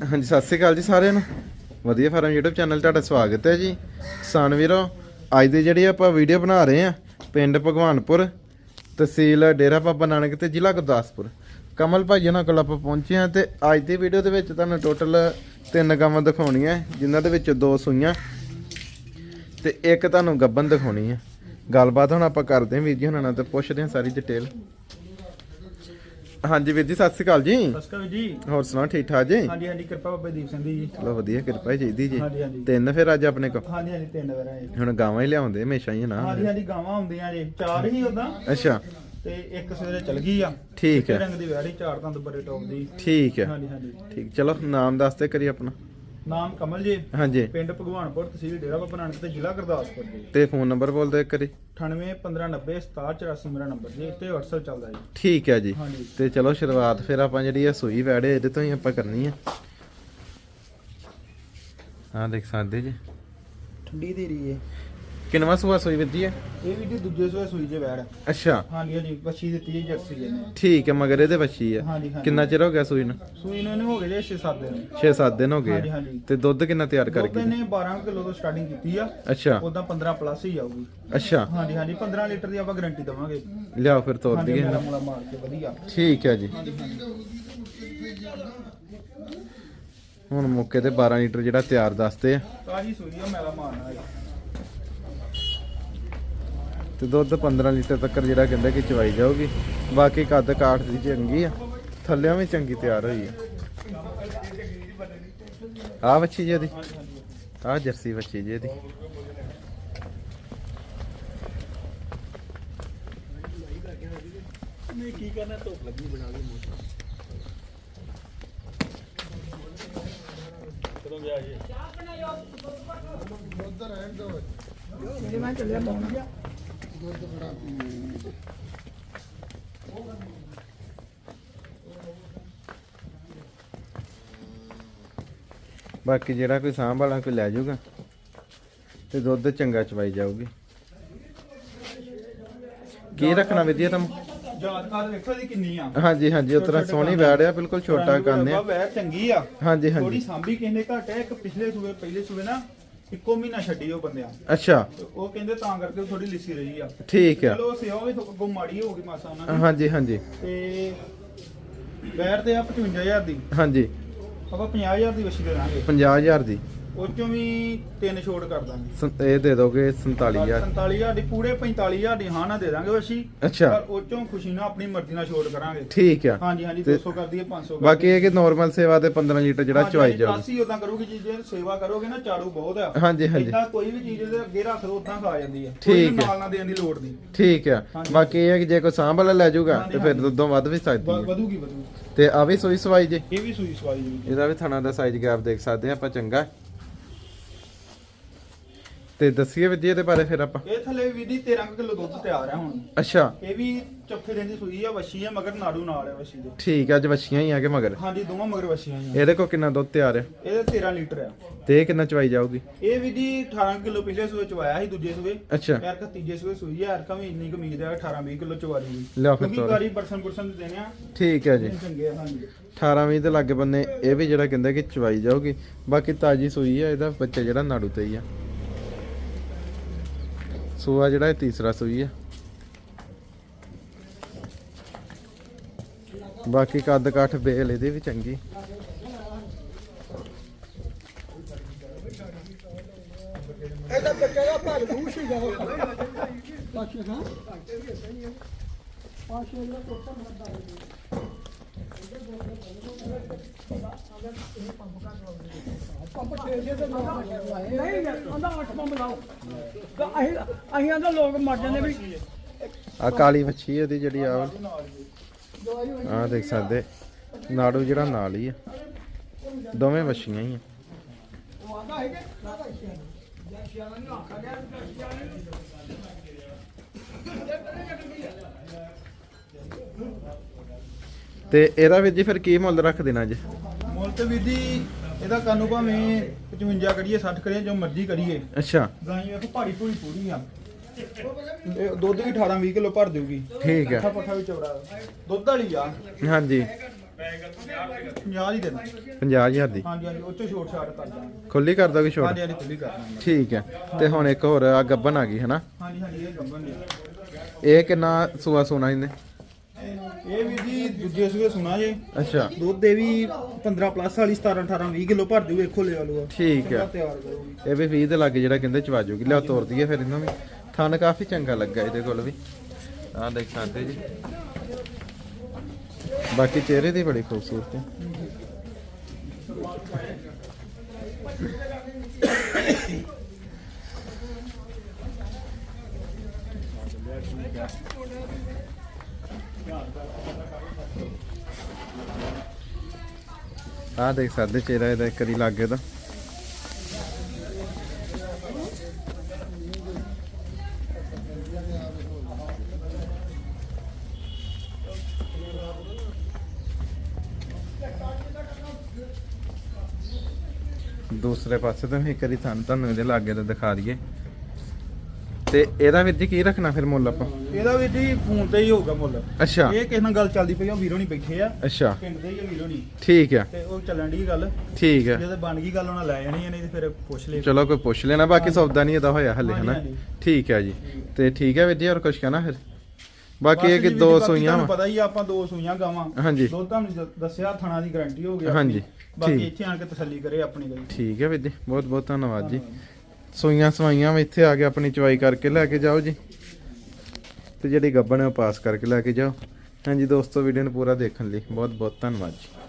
ਹਾਂਜੀ, ਸਤਿ ਸ੍ਰੀ ਅਕਾਲ ਜੀ ਸਾਰਿਆਂ ਨੂੰ। ਵਧੀਆ ਫਾਰਮ YouTube ਚੈਨਲ ਤੁਹਾਡਾ ਸਵਾਗਤ ਹੈ ਜੀ। ਕਿਸਾਨ ਵੀਰੋ, ਅੱਜ ਦੀ ਜਿਹੜੀ ਆਪਾਂ ਵੀਡੀਓ ਬਣਾ ਰਹੇ ਆ ਪਿੰਡ ਭਗਵਾਨਪੁਰ, ਤਹਿਸੀਲ ਡੇਰਾ ਬਾਬਾ ਨਾਨਕ ਤੇ ਜ਼ਿਲ੍ਹਾ ਗੁਰਦਾਸਪੁਰ। ਕਮਲ ਭਾਈ ਉਹਨਾਂ ਕੋਲ ਆਪਾਂ ਪਹੁੰਚੇ ਆ ਤੇ ਅੱਜ ਦੀ ਵੀਡੀਓ ਦੇ ਵਿੱਚ ਤੁਹਾਨੂੰ ਟੋਟਲ ਤਿੰਨ ਗਾਵਾਂ ਦਿਖਾਉਣੀਆਂ, ਜਿਨ੍ਹਾਂ ਦੇ ਵਿੱਚ ਦੋ ਸੂਈਆਂ ਤੇ ਇੱਕ ਤੁਹਾਨੂੰ ਗੱਬਨ ਦਿਖਾਉਣੀ ਹੈ ਗੱਲਬਾਤ ਹੁਣ ਆਪਾਂ ਕਰਦੇ ਹਾਂ ਵੀਰ ਜੀ ਹੁਣਾਂ ਨਾਲ ਤੇ ਪੁੱਛਦੇ ਹਾਂ ਸਾਰੀ ਡਿਟੇਲ ਹਾਂਜੀ ਵੀਰ ਜੀ ਸਤਿ ਸ੍ਰੀ ਅਕਾਲ ਜੀ। ਹੋਰ ਸੁਣਾਓ ਠੀਕ ਠਾਕ ਜੀ? ਹਾਂਜੀ ਹਾਂਜੀ ਕਿਰਪਾ ਬਾਬਾ ਦੀਪ ਸਿੰਘ ਦੀ ਜੀ। ਚਲੋ ਵਧੀਆ ਕਿਰਪਾ ਹੀ ਚਾਹੀਦੀ ਜੀ। ਹਾਂਜੀ ਹਾਂਜੀ। ਤਿੰਨ ਫਿਰ ਅੱਜ ਆਪਣੇ ਕੋ? ਹਾਂਜੀ ਹਾਂਜੀ ਤਿੰਨ ਵਾਰ ਆਏ। ਹੁਣ ਗਾਵਾਂ ਹੀ ਲਿਆਉਂਦੇ ਹਮੇਸ਼ਾ ਹੀ ਨਾ। ਹਾਂਜੀ ਹਾਂਜੀ ਗਾਵਾਂ ਹੁੰਦੀਆਂ ਜੀ ਚਾਰ ਹੀ ਉਦਾਂ ਅੱਛਾ। ਤੇ ਇੱਕ ਸਵੇਰੇ ਚਲ ਗਈ ਆ। ਠੀਕ ਚਿੱਟੇ ਹੈ ਰੰਗ ਦੀ ਵੈੜੀ ਚਾਰ ਦੰਦ ਬੜੇ ਟੌਪ ਦੀ। ਠੀਕ ਹੈ। ਹਾਂਜੀ ਹਾਂਜੀ। ਠੀਕ ਚਲੋ ਨਾਮ ਦੱਸਦੇ ਕਰੀ ਆਪਣਾ। ਨਾਮ ਕਮਲ ਜੀ। ਹਾਂਜੀ। ਪਿੰਡ ਭਗਵਾਨਪੁਰ ਤਹਿਸੀਲ ਡੇਰਾ ਬਾਬਾ ਨਾਨਕ ਤੇ ਜ਼ਿਲ੍ਹਾ ਗੁਰਦਾਸਪੁਰ ਜੀ। ਤੇ ਫੋਨ ਨੰਬਰ ਬੋਲ ਦਿਓ ਇੱਕ ਕਰੀ 98 1590 6784 ਮੇਰਾ ਨੰਬਰ ਜੀ ਤੇ WhatsApp ਚੱਲਦਾ ਜੀ। ਠੀਕ ਹੈ ਜੀ। ਹਾਂਜੀ। ਤੇ ਚਲੋ ਸ਼ੁਰੂਆਤ ਫਿਰ ਆਪਾਂ ਜਿਹੜੀ ਆ ਸੂਈ ਵੈੜੇ ਇਹਦੇ ਤੋਂ ਹੀ ਆਪਾਂ ਕਰਨੀ ਆ। ਹਾਂ ਦੇਖ ਸਕਦੇ ਜੀ। ਠੰਡੀ ਦੀ ਰਹੀ ਹੈ ਕਿੰਨਵਾ ਸੂਆ ਸੂਈ ਵੱਜੀ ਹੈ? ਇਹ ਵੀ ਜੀ ਦੂਜੇ ਸੂਏ ਸੂਈ ਜੇ ਵੈੜ। ਅੱਛਾ। ਹਾਂਜੀ ਹਾਂਜੀ ਬੱਚੀ ਦਿੱਤੀ ਜੀ ਜਰਸੀ ਜੀ ਨੇ ਠੀਕ ਹੈ ਮਗਰ ਇਹਦੇ ਵੱਛੀ ਹਾਂਜੀ ਹਾਂਜੀ। ਕਿੰਨਾ ਚਿਰ ਹੋ ਗਿਆ ਸੂਈ ਨੂੰ? ਸੂਈ ਨੂੰ ਇਹਨੇ ਹੋ ਗਏ ਜੇ 6-7 ਦਿਨ। 6-7 ਦਿਨ ਹੋ ਗਏ। ਹਾਂਜੀ ਆ। ਹਾਂਜੀ। ਤੇ ਦੁੱਧ ਕਿੰਨਾ ਤਿਆਰ ਕਰ ਗਈ ਇਹਨੇ 12 ਕਿਲੋ ਤੋਂ ਸਟਾਰਟਿੰਗ ਕੀਤੀ ਆ। ਅੱਛਾ। ਉਦਾਂ 15 ਪਲੱਸ ਹੀ ਆਊਗੀ। ਅੱਛਾ। ਹਾਂਜੀ ਹਾਂਜੀ 15 ਲੀਟਰ ਦੀ ਆਪਾਂ ਗਾਰੰਟੀ ਦਵਾਂਗੇ। ਲਿਆਓ ਫਿਰ ਤੋਰ ਹਾਂਜੀ ਦਈਏ। ਮੇਰਾ। ਮੁਲਾ ਮਾਰ ਕੇ ਵਧੀਆ। ਠੀਕ ਹੈ ਜੀ। ਹੁਣ ਮੌਕੇ ਤੇ 12 ਲੀਟਰ ਜਿਹੜਾ ਤਿਆਰ ਦੱਸਦੇ ਆ। ਤਾਜੀ ਸੂਈ ਆ ਮੇਰਾ ਮਾਰਨਾ ਹੈ ਤੇ ਦੁੱਧ 15 ਲੀਟਰ ਤੱਕ ਜਿਹੜਾ ਕਹਿੰਦੇ ਕਿ ਚਵਾਈ ਜਾਊਗੀ। ਬਾਕੀ ਕੱਦ ਕਾਠ ਦੀ ਚੰਗੀ ਆ। ਥੱਲਿਆਂ ਵੀ ਚੰਗੀ ਤਿਆਰ ਹੋਈ ਆ। ਆ ਬੱਚੀ ਜੀ ਹਾਂਜੀ ਆ ਜਰਸੀ ਬੱਚੀ ਜੀ ਇਹਦੀ। ਨਹੀਂ ਕੀ ਕਰਨਾ ਧੁੱਪ ਲੱਗੀ ਬਣਾ ਲਈ ਮੋਟਰ ਕਦੋਂ ਗਿਆ ਜੀ ਮੈਂ ਚੱਲਿਆ ਗਿਆ ਬਾਕੀ ਜਿਹੜਾ ਕੋਈ ਸਾਂਭ ਵਾਲਾ ਕੋਈ ਲੈ ਜਾਊਗਾ ਤੇ ਦੁੱਧ ਚੰਗਾ ਚਵਾਈ ਜਾਊਗੀ। ਕੀ ਰੱਖਣਾ ਵਧੀਆ ਤੁਮ ਯਾਦਕਾਰ ਵੇਖੋ ਦੀ ਕਿੰਨੀ ਆ। ਹਾਂਜੀ ਹਾਂਜੀ ਉਤਰਾ ਸੋਹਣੀ ਵੈੜ ਆ ਬਿਲਕੁਲ ਛੋਟਾ ਕੰਨ ਆ। ਵੈ ਚੰਗੀ ਆ। ਹਾਂਜੀ ਥੋੜੀ ਹਾਂਜੀ ਸਾਂਭੀ ਕਿਸੇ ਨੇ ਘੱਟ ਹੈ ਇੱਕ ਪਿਛਲੇ ਸੂਬੇ ਪਹਿਲੇ ਸੂਬੇ ਨਾ ਇੱਕੋ ਮਹੀਨਾ ਛੱਡੀ ਉਹ ਬੰਦਿਆਂ ਅੱਛਾ। ਤੇ ਉਹ ਕਹਿੰਦੇ ਤਾਂ ਕਰਕੇ ਥੋੜੀ ਲਿੱਸੀ ਰਹੀ ਆ। ਠੀਕ ਆ। ਚਲੋ ਸੇਵਾ ਵੀ ਤੋਂ ਮਾੜੀ ਹੋ ਗਈ ਮਾਸਾ ਉਹਨਾਂ ਦੀ। ਹਾਂਜੀ ਹਾਂਜੀ। ਤੇ ਬੈਠ ਤੇ ਆ 55000 ਦੀ। ਹਾਂਜੀ। ਆਪਾਂ 50000 ਦੀ ਵਸ਼ੀ ਦੇ ਦਾਂਗੇ। 50000 ਦੀ। ਉਹ ਚੋਂ ਵੀ ਤਿੰਨ ਛੋਟ ਕਰ ਦਾਂਗੇ। ਸੰ- ਇਹ ਦੇ ਦੋਗੇ 47000 47000 ਦੀ ਪੂਰੇ 45000 ਦੀ ਹਾਂ ਨਾ ਦੇ ਦਾਂਗੇ ਵਸ਼ੀ ਅੱਛਾ। ਪਰ ਉਹ ਚੋਂ ਖੁਸ਼ੀ ਨਾਲ ਆਪਣੀ ਮਰਜ਼ੀ ਨਾਲ ਛੋਟ ਕਰਾਂਗੇ। ਠੀਕ ਆ। ਹਾਂਜੀ ਹਾਂਜੀ ਤੇ 200 ਕਰ ਦਈਏ 500 ਕਰ ਬਾਕੀ ਇਹ ਕਿ ਨਾਰਮਲ ਸੇਵਾ ਤੇ 15 ਲੀਟਰ ਜਿਹੜਾ ਚਵਾਈ ਜਾਊਗੀ। ਅਸੀਂ ਉਦਾਂ ਕਰੂਗੀ ਚੀਜ਼ ਜੇ ਸੇਵਾ ਕਰੋਗੇ ਨਾ ਚਾੜੂ ਬਹੁਤ ਆ। ਹਾਂਜੀ ਹਾਂਜੀ। ਏਦਾਂ ਕੋਈ ਵੀ ਚੀਜ਼ ਦੇ ਅੱਗੇ ਰੱਖ ਦੋ ਉਦਾਂ ਖਾ ਜਾਂਦੀ ਆ। ਠੀਕ ਕੋਈ ਹੈ। ਨਾਲ ਨਾ ਦੇਣ ਦੀ ਲੋੜ ਨਹੀਂ। ਠੀਕ ਆ। ਹਾਂਜੀ। ਬਾਕੀ ਇਹ ਹੈ ਕਿ ਜੇ ਕੋਈ ਸਾਂਭ ਵਾਲਾ ਲੈ ਜਾਊਗਾ ਹਾਂਜੀ, ਤੇ ਫਿਰ। ਦੁੱਧੋਂ ਵੱਧ ਵੀ ਸਕਦੀ ਵ- ਹੈ ਵਧੂਗੀ ਵਧੂਗੀ। ਤੇ ਆ ਵੀ ਸੋਈ ਸਵਾਈ ਜੇ। ਇਹ ਵੀ ਸੂਈ ਸਵਾਈ ਜੀ ਇਹਦਾ ਵੀ ਥਣਾ ਦਾ ਸਾਈਜ਼ ਗੈਪ ਦੇਖ ਸਕਦੇ ਆ ਆਪਾਂ ਚੰਗਾ। ਤੇ ਦੱਸੀਏ ਵੀ ਜੀ ਇਹਦੇ ਬਾਰੇ ਫਿਰ ਆਪਾਂ। ਇਹ ਥੱਲੇ ਵੀ ਦੀ 13 ਕਿਲੋ ਦੁੱਧ ਤਿਆਰ ਆ ਹੁਣ। ਅੱਛਾ। ਇਹ ਵੀ ਚੌਥੇ ਦਿਨ ਦੀ ਸੂਈ ਆ ਵੱਛੀ ਆ ਮਗਰ ਨਾੜੂ ਨਾਲ ਆ ਵੱਛੀ ਦੇ। ਠੀਕ ਆ ਅੱਜ ਵੱਛੀਆਂ ਹੀ ਆ ਕੇ ਮਗਰ? ਹਾਂਜੀ ਦੋਵਾਂ ਮਗਰ ਵੱਛੀਆਂ ਹੀ ਆ। ਇਹਦੇ ਕੋ ਕਿੰਨਾ ਦੁੱਧ ਤਿਆਰ ਆ ਇਹਦੇ 13 ਲੀਟਰ ਆ। ਤੇ ਇਹ ਕਿੰਨਾ ਚਵਾਈ ਜਾਊਗੀ? ਇਹ ਵੀ ਦੀ 18 ਕਿਲੋ ਪਿਛਲੇ ਸੂਏ ਚ ਆਇਆ ਸੀ ਦੂਜੇ ਸੂਏ। ਅੱਛਾ। ਯਾਰ ਤਾਂ ਤੀਜੇ ਸੂਏ ਸੂਈ ਆ ਯਾਰ ਕਾ ਵੀ ਇੰਨੀ ਕੁ ਉਮੀਦ ਆ 18 20 ਕਿਲੋ ਚਵਾ ਦੀ ਲਿਆਓ ਫਿਰ ਤੋਰ। ਗਾੜੀ ਪਰਸਨ ਪਰਸਨ ਦੇਣੇ ਆ। ਠੀਕ ਹੈ ਜੀ। ਚੰਗੇ ਆ ਹਾਂਜੀ। 18 20 ਦੇ ਲਾਗੇ ਬੰਨੇ ਇਹ ਵੀ ਜਿਹੜਾ ਕਹਿੰਦਾ ਕਿ ਚਵਾਈ ਜਾਊਗੀ ਬਾਕੀ ਤਾਜੀ ਸੂਈ ਆ ਇਹਦਾ ਬੱਚਾ ਜਿਹੜਾ ਨਾੜੂ ਤੇ ਹੀ ਆ। ਸੂਆ ਜਿਹੜਾ ਇਹ ਤੀਸਰਾ ਸੂਈ ਆ। ਬਾਕੀ ਕੱਦ ਕਾਠ ਬੇਲ ਇਹਦੇ ਵੀ ਚੰਗੀ। ਇਹਦਾ ਬੱਚਾ ਦਾ ਭਰ ਮੂੰਹ ਜਾਓ ਪਾਛੇ ਹਾਂ। ਪਾਛੇ ਦਾ ਕੋਟਾ ਮਰਦਾ ਪੰਪ ਛੇ ਛੇ ਤੇ ਨਹੀਂ ਆਂਦਾ ਅੱਠ ਪੰਪ ਲਾਓ। ਤਾਂ ਅਸੀਂ ਅਸੀਂ ਆਂਦਾ ਲੋਕ ਮਰ ਜਾਂਦੇ ਵੀ ਆ ਕਾਲੀ ਮੱਛੀ ਇਹਦੀ ਜਿਹੜੀ ਆ। ਆ ਦੇਖ ਸਕਦੇ। ਨਾੜੂ ਜਿਹੜਾ ਨਾਲ ਹੀ ਆ। ਦੋਵੇਂ ਮੱਛੀਆਂ ਹੀ ਆ। ਉਹ ਆਂਦਾ ਹੈ ਕਿ ਨਾ ਤਾਂ ਸਿਆਣਾ ਨਹੀਂ ਆਖਾ ਗਿਆ ਤੇ ਇਹਦਾ ਵੀ ਜੀ ਫਿਰ ਕੀ ਮੁੱਲ ਰੱਖ ਦੇਣਾ ਜੀ ਮੁੱਲ ਤੇ ਵੀਰ ਜੀ ਇਹਦਾ ਕਾਨੂੰ ਭਾਵੇਂ 55 ਕਰੀਏ 60 ਕਰੀਏ ਜੋ ਮਰਜ਼ੀ ਕਰੀਏ। ਅੱਛਾ। ਗਾਂ ਵੇਖੋ ਭਾਰੀ ਭੂਰੀ ਪੂਰੀ ਆ। ਇਹ ਦੁੱਧ ਵੀ 18 20 ਕਿਲੋ ਭਰ ਦੇਊਗੀ। ਠੀਕ ਪੱਠਾ ਆ ਪੱਠਾ ਵੀ ਚੌੜਾ। ਦੁੱਧ ਵਾਲੀ ਆ। ਹਾਂਜੀ। 50 ਹੀ ਦੇਣਾ 50000 ਦੀ। ਹਾਂਜੀ ਹਾਂਜੀ ਉਹ ਚੋਂ ਛੋਟ ਛਾਟ ਕਰ ਦਾਂਗੇ। ਖੁੱਲੀ ਕਰ ਦੋਗੇ ਛੋਟ? ਹਾਂਜੀ ਹਾਂਜੀ ਖੁੱਲੀ ਕਰ ਦਾਂਗੇ। ਠੀਕ ਹੈ। ਤੇ ਹੁਣ ਇੱਕ ਹੋਰ ਆ ਗੱਬਨ ਆ ਗਈ ਹਨਾ? ਹਾਂਜੀ ਹਾਂਜੀ ਇਹ ਗੱਬਨ ਨੇ ਇਹ ਕਿੰਨਾ ਸੂਆ ਸੋਨਾ ਇਹਨੇ? ਇਹ ਵੀ ਜੀ ਦੂਜੇ ਸੂਏ ਸੁਣਾ ਜੇ। ਅੱਛਾ। ਦੁੱਧ ਦੇ ਵੀ 15 ਪਲੱਸ ਵਾਲੀ 17 18 20 ਕਿਲੋ ਭਰ ਜੂ ਵੇਖੋ ਲੈ ਆਲੂਗਾ ਠੀਕ ਹੈ ਤਿਆਰ ਕਰੂਗੀ ਇਹ ਵੀ 20 ਦੇ ਲਾਗੇ ਜਿਹੜਾ ਕਹਿੰਦੇ ਚਵਾ ਜੂਗੀ। ਲਿਆ ਤੋਰ ਦਈਏ ਫਿਰ ਇਹਨੂੰ ਵੀ ਥਣ ਕਾਫੀ ਚੰਗਾ ਲੱਗਾ ਇਹਦੇ ਕੋਲ ਵੀ। ਆਹ ਦੇਖ ਸਕਦੇ ਜੀ। ਬਾਕੀ ਚਿਹਰੇ ਦੀ ਬੜੀ ਖੂਬਸੂਰਤ ਹੈ ਆਹ ਦੇਖ ਸਕਦੇ ਚਿਹਰਾ ਇਹਦਾ ਇੱਕ ਵਾਰੀ ਲੱਗੇ ਦਾ ਦੂਸਰੇ ਪਾਸੇ ਤੋਂ ਵੀ ਇੱਕ ਤੁਹਾਨੂੰ ਤੁਹਾਨੂੰ ਇਹਦੇ ਲਾਗੇ ਦਾ ਦਿਖਾ ਦਈਏ। ਤੇ ਇਹਦਾ ਵੀਰ ਜੀ ਕੀ ਰੱਖਣਾ ਫਿਰ ਮੁੱਲ ਆਪਾਂ? ਇਹਦਾ ਵੀ ਜੀ ਫੋਨ ਤੇ ਹੀ ਹੋਊਗਾ ਮੁੱਲ। ਅੱਛਾ। ਇਹ ਕਿਸੇ ਨਾਲ ਗੱਲ ਚੱਲਦੀ ਪਈ ਆ ਵੀਰੋ ਨਹੀਂ ਬੈਠੇ ਆ। ਅੱਛਾ। ਪਿੰਡ ਦੇ ਹੀ ਆ ਵੀਰੋ ਨਹੀਂ ਠੀਕ ਹੈ ਤੇ ਉਹ ਚੱਲਣ ਦੀ ਗੱਲ। ਠੀਕ ਹੈ ਜਦੋਂ ਬਣ ਗਈ ਗੱਲ ਉਹਨਾਂ ਲੈ ਜਾਣੀ ਆ, ਨਹੀਂ ਤੇ ਫਿਰ ਪੁੱਛ ਲੈ। ਚਲੋ ਕੋਈ ਪੁੱਛ ਲੈਣਾ ਬਾਕੀ ਸੌਦਾ ਨਹੀਂ ਇਹਦਾ ਹੋਇਆ ਹਲੇ ਹਨਾ। ਠੀਕ ਹੈ ਜੀ। ਤੇ ਠੀਕ ਹੈ ਵੀਰ ਜੀ ਹੋਰ ਕੁਝ ਕਹਿਣਾ ਫਿਰ? ਬਾਕੀ ਇਹ ਕਿ ਦੋ ਸੂਈਆਂ ਤੁਹਾਨੂੰ ਵਾ। ਪਤਾ ਹੀ ਆ, ਆਪਾਂ ਦੋ ਸੂਈਆਂ ਗਾਵਾਂ। ਹਾਂਜੀ। ਦੋ ਤੁਹਾਨੂੰ ਦੱਸਿਆ ਥਣਾ ਦੀ ਗਾਰੰਟੀ ਹੋ ਗਿਆ ਹਾਂਜੀ, ਬਾਕੀ। ਇੱਥੇ ਆਣ ਕੇ ਤਸੱਲੀ ਕਰੇ ਆਪਣੀ ਗਈ ਠੀਕ ਹੈ ਵੀਰ ਜੀ ਬਹੁਤ ਬਹੁਤ ਧੰਨਵਾਦ ਜੀ। ਸੂਈਆਂ ਸਵਾਈਆਂ ਵੀ, ਇੱਥੇ ਆ ਕੇ ਆਪਣੀ ਚਵਾਈ ਕਰਕੇ ਲੈ ਕੇ ਜਾਓ ਜੀ। ਤੇ ਜਿਹੜੀ ਗੱਬਣ ਹੈ ਉਹ ਪਾਸ ਕਰਕੇ ਲੈ ਕੇ ਜਾਓ। ਹਾਂਜੀ ਦੋਸਤੋ ਵੀਡੀਓ ਨੂੰ ਪੂਰਾ ਦੇਖਣ ਲਈ ਬਹੁਤ ਬਹੁਤ ਧੰਨਵਾਦ ਜੀ।